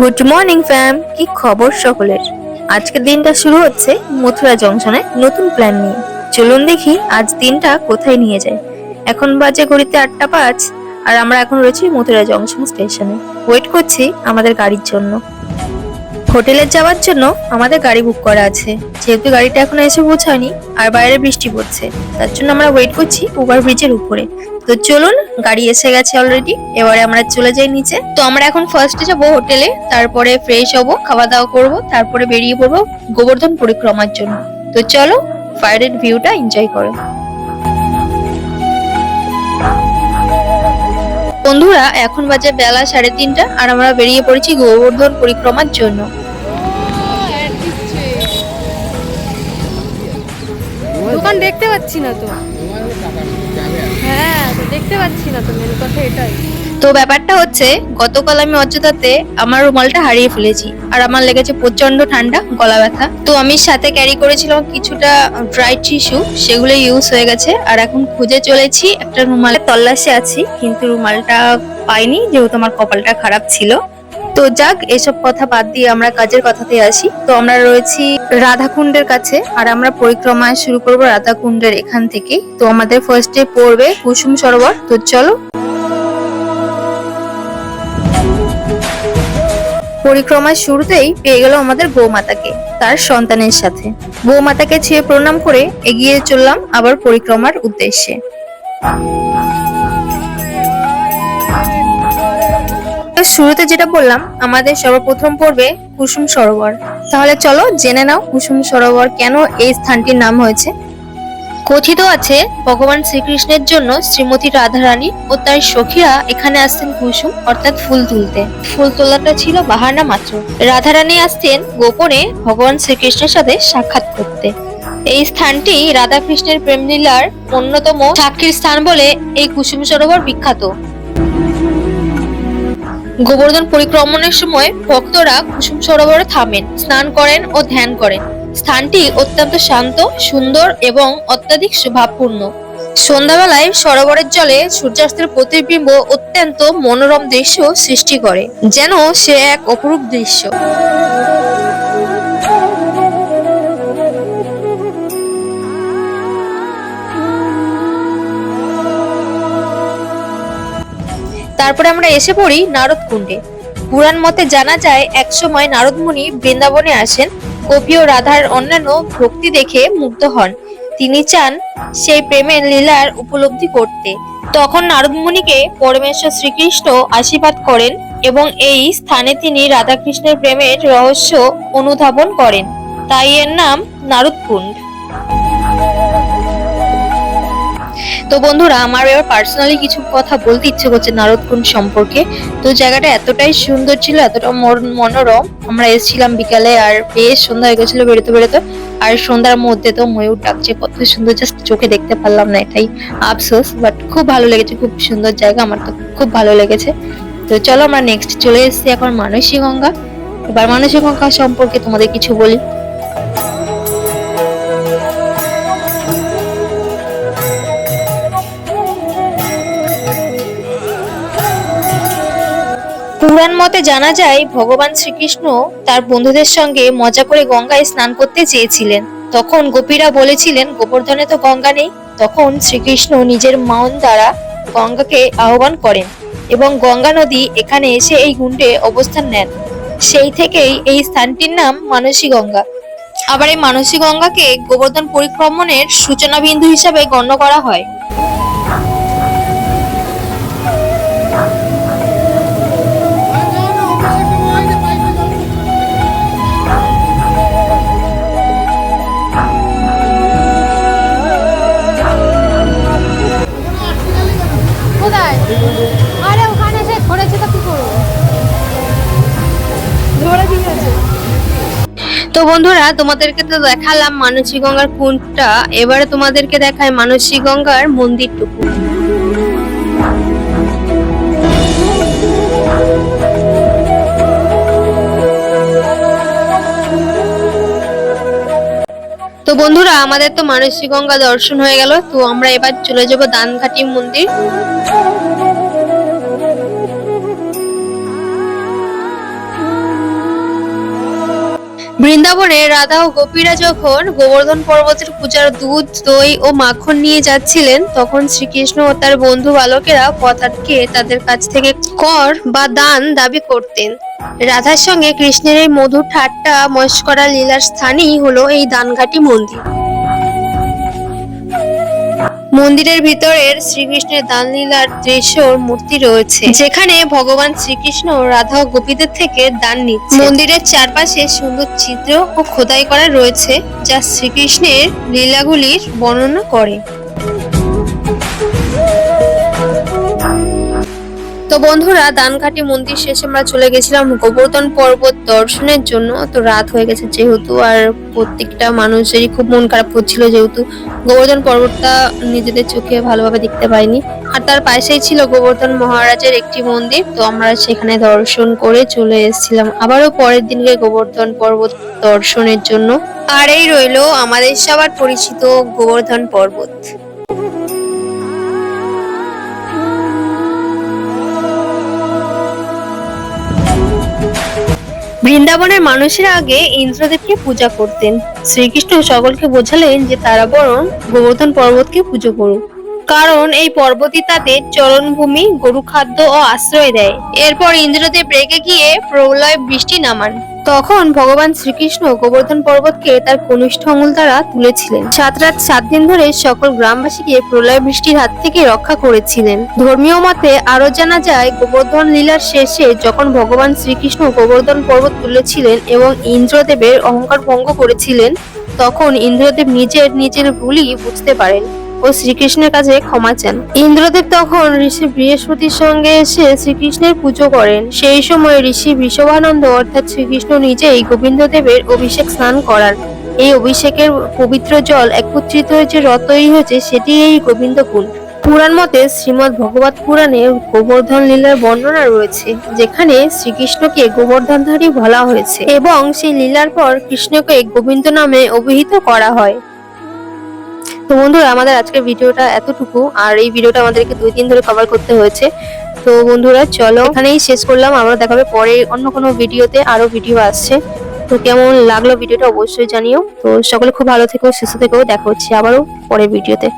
Good morning ফ্যাম কি খবর সকলের? আজকের দিনটা শুরু হচ্ছে মথুরা জংশনে নতুন প্ল্যান নিয়ে। চলুন দেখি আজ দিনটা কোথায় নিয়ে যায়। এখন বাজে ঘড়িতে আটটা পাঁচ, আর আমরা এখন রয়েছি মথুরা জংশন স্টেশনে। ওয়েট করছি আমাদের গাড়ির জন্য। হোটেলে যাওয়ার জন্য আমাদের গাড়ি বুক করা আছে। যেহেতু গাড়িটা এখনও এসে পৌঁছায়নি, আর বাইরে বৃষ্টি পড়ছে, তার জন্য আমরা ওয়েট করছি ওভার ব্রিজের উপরে। তো চলুন, গাড়ি এসে গেছে অলরেডি এবারে আমরা চলে যাই নিচে। তো আমরা এখন ফার্স্টে যাব হোটেলে, তারপরে ফ্রেশ হব খাওয়া দাওয়া করব, তারপরে বেরিয়ে পড়ব গোবর্ধন পরিক্রমার জন্য। তো চলো বাইরের ভিউটা এনজয় করো। বন্ধুরা, এখন বাজে বেলা সাড়ে তিনটা, আর আমরা বেরিয়ে পড়েছি গোবর্ধন পরিক্রমার জন্য। দোকান দেখতে পাচ্ছি না তো। হ্যাঁ দেখতে পাচ্ছি না তো মেন কথা এটাই। তো ব্যাপারটা হচ্ছে, গতকাল আমি অযোধ্যাতে আমার রুমালটা হারিয়ে ফেলেছি, আর আমার লেগেছে প্রচণ্ড ঠান্ডা, গলা ব্যথা। তো আমি সাথে ক্যারি করেছিলাম কিছুটা ড্রাই টিস্যু সেগুলো ইউজ হয়ে গেছে, আর এখন খুঁজে চলেছি একটা রুমালের তল্লাশে আছি, কিন্তু রুমালটা পাইনি, যেহেতু আমার কপালটা খারাপ ছিল। তো যাক, এসব কথা বাদ দিয়ে আমরা কাজের কথাতে আসি। তো আমরা রয়েছি রাধাকুণ্ডের কাছে, আর আমরা পরিক্রমা শুরু করব রাধাকুণ্ডের এখান থেকে তো আমাদের ফার্স্টে পড়বে কুসুম সরোবর। তো চলো। পরিক্রমার শুরুতেই পেয়ে গেল আমাদের বৌমাতাকে, তার সন্তানের সাথে। বৌমাতাকে ছুঁয়ে প্রণাম করে এগিয়ে চললাম আবার পরিক্রমার উদ্দেশ্যে। শুরুতে যেটা বললাম, আমাদের সর্বপ্রথম পড়বে কুসুম সরোবর। তাহলে চলো জেনে নাও কুসুম সরোবর কেন এই স্থানটির নাম হয়েছে। কথিত আছে, ভগবান শ্রীকৃষ্ণের জন্য শ্রীমতী রাধারানী ও তার সখীরা এখানে আসতেন কুসুম, অর্থাৎ ফুল তুলতে। ফুল তোলাটা ছিল বাহানা মাত্র। রাধারানী আসতেন গোপনে ভগবান শ্রীকৃষ্ণের সাথে সাক্ষাৎ করতে। এই স্থানটি রাধাকৃষ্ণের প্রেমলীলার অন্যতম সাক্ষীর স্থান বলে এই কুসুম সরোবর বিখ্যাত। গোবর্ধন পরিক্রমণের সময় ভক্তরা কুসুম সরোবরে থামেন, স্নান করেন ও ধ্যান করেন। স্থানটি অত্যন্ত শান্ত, সুন্দর এবং অত্যাধিক শোভাপূর্ণ। সন্ধ্যাবেলায় সরোবরের জলে সূর্যাস্তের প্রতিবিম্ব অত্যন্ত মনোরম দৃশ্য সৃষ্টি করে, যেন সে এক অপরূপ দৃশ্য। তারপরে আমরা এসে পড়ি নারদ কুণ্ডে পুরাণ মতে জানা যায়, একসময় নারদ মুনি বৃন্দাবনে আসেন। গোপী ও রাধার অন্যান্য ভক্তি দেখে মুগ্ধ হন। তিনি চান সেই প্রেমের লীলার উপলব্ধি করতে। তখন নারদ মুনিকে পরমেশ্বর শ্রীকৃষ্ণ আশীর্বাদ করেন এবং এই স্থানে তিনি রাধাকৃষ্ণের প্রেমের রহস্য অনুধাবন করেন। তাই এর নাম নারদকুণ্ড। তো বন্ধুরা, আমার এবার পার্সোনালি কিছু কথা বলতে ইচ্ছে করছে নারদকুণ্ড সম্পর্কে। তো জায়গাটা এতটাই সুন্দর ছিল, এতটা মনোরম। আমরা এসেছিলাম বিকালে আর বেশ সন্ধ্যা হয়ে গেছিল বেরোতে বেরোতে। আর সন্ধ্যার মধ্যে তো ময়ূর ডাকছে, কত সুন্দর জাস্ট চোখে দেখতে পারলাম না এটাই। আফসোস বাট খুব ভালো লেগেছে, খুব সুন্দর জায়গা, আমার তো খুব ভালো লেগেছে। তো চলো আমরা নেক্সট চলে এসেছি এখন মানসী গঙ্গা। এবার মানসী গঙ্গা সম্পর্কে তোমাদের কিছু বলি। পুরাণ মতে জানা যায়, ভগবান শ্রীকৃষ্ণ তার বন্ধুদের সঙ্গে মজা করে গঙ্গায় স্নান করতে চেয়েছিলেন। তখন গোপীরা বলেছিলেন, গোবর্ধনে তো গঙ্গা নেই। তখন শ্রীকৃষ্ণ নিজের মন দ্বারা গঙ্গাকে আহ্বান করেন এবং গঙ্গা নদী এখানে এসে এই গুণ্ডে অবস্থান নেন। সেই থেকেই এই স্থানটির নাম মানসী গঙ্গা আবার এই মানসী গঙ্গাকে গোবর্ধন পরিক্রমণের সূচনা বিন্দু হিসাবে গণ্য করা হয়। বন্ধুরা, তোমাদেরকে তো দেখালাম মানসী গঙ্গার কুণ্ডটা। এবারে তোমাদেরকে দেখায় মানসী গঙ্গার মন্দিরটুকু। তো বন্ধুরা, আমাদের তো মানসী গঙ্গা দর্শন হয়ে গেল। তো আমরা এবার চলে যাব দানঘাটি মন্দির। বৃন্দাবনে রাধা ও গোপীরা যখন গোবর্ধন পর্বতের পূজার দুধ, দই ও মাখন নিয়ে যাচ্ছিলেন, তখন শ্রীকৃষ্ণ ও তার বন্ধু বালকেরা পথ আটকে তাদের কাছ থেকে কর বা দান দাবি করতেন। রাধার সঙ্গে কৃষ্ণের এই মধুর ঠাট্টা, মস্করা লীলার স্থানই হলো এই দানঘাটি মন্দির। মন্দিরের ভিতরের শ্রীকৃষ্ণের দান লীলার দৃশ্যর মূর্তি রয়েছে। যেখানে ভগবান শ্রীকৃষ্ণ রাধা ও গোপীদের থেকে দান নিচ্ছে। মন্দিরের চারপাশে সুন্দর চিত্র ও খোদাই করা রয়েছে, যা শ্রীকৃষ্ণের লীলাগুলির বর্ণনা করে। তো বন্ধুরা দানঘাটি মন্দির শেষে আমরা চলে গেছিলাম গোবর্ধন পর্বত দর্শনের জন্য। তো রাত হয়ে গেছে যেহেতু, আর প্রত্যেকটা মানুষেরই খুব মন খারাপ হচ্ছিল যেহেতু গোবর্ধন পর্বতটা নিজেদের চোখে ভালোভাবে দেখতে পাইনি। আর তার পাশেই ছিল গোবর্ধন মহারাজের একটি মন্দির। তো আমরা সেখানে দর্শন করে চলে এসেছিলাম আবারও পরের দিনকে গোবর্ধন পর্বত দর্শনের জন্য। আর এই রইল আমাদের সবার পরিচিত গোবর্ধন পর্বত। বৃন্দাবনের মানুষের আগে ইন্দ্রদেবকে পূজা করতেন। শ্রীকৃষ্ণ সকলকে বোঝালেন যে তারা বরং গোবর্ধন পর্বতকে পুজো করুক। কারণ এই পর্বতই তাদের চরণভূমি গরু খাদ্য ও আশ্রয় দেয়। এরপর ইন্দ্রদেব রেগে গিয়ে প্রলয় বৃষ্টি নামান। তখন ভগবান শ্রীকৃষ্ণ গোবর্ধন পর্বতকে তার কনিষ্ঠ আঙুল দ্বারা তুলেছিলেন। সাত রাত, সাত দিন ধরে সকল গ্রামবাসীকে প্রলয় বৃষ্টির হাত থেকে রক্ষা করেছিলেন। ধর্মীয় মতে আরও জানা যায়, গোবর্ধন লীলার শেষে যখন ভগবান শ্রীকৃষ্ণ গোবর্ধন পর্বত তুলেছিলেন এবং ইন্দ্রদেবের অহংকার ভঙ্গ করেছিলেন, তখন ইন্দ্রদেব নিজের নিজের ভুলই বুঝতে পারেন। ও শ্রীকৃষ্ণের কাছে ক্ষমা চান। ইন্দ্রদেব তখন ঋষি বৃহস্পতির সঙ্গে এসে শ্রীকৃষ্ণের পুজো করেন। সেই সময় ঋষি বৃষভানন্দ অর্থাৎ শ্রীকৃষ্ণ নিজেই গোবিন্দদেবের অভিষেক স্নান করান। এই অভিষেকের পবিত্র জল একত্রিত হয়ে যে রথ তৈরি হয়েছে, সেটি এই গোবিন্দ কুণ্ড পুরাণ মতে শ্রীমদ ভগবত পুরাণে গোবর্ধন লীলার বর্ণনা রয়েছে, যেখানে শ্রীকৃষ্ণকে গোবর্ধনধারী বলা হয়েছে এবং সেই লীলার পর কৃষ্ণকে গোবিন্দ নামে অভিহিত করা হয়। তো বন্ধুরা, আমাদের আজকের ভিডিওটা এতটুকু, আর এই ভিডিওটা আমাদেরকে দুই দিন ধরে কভার করতে হয়েছে। তো বন্ধুরা, চলো এখানেই শেষ করলাম। আমরা দেখাবে পরে অন্য কোনো ভিডিওতে আরও ভিডিও আসছে। তো কেমন লাগল ভিডিওটা অবশ্যই জানিও। তো সকলে খুব ভালো থেকো, সুস্থ থেকেও দেখা হচ্ছে আবারও পরের ভিডিওতে।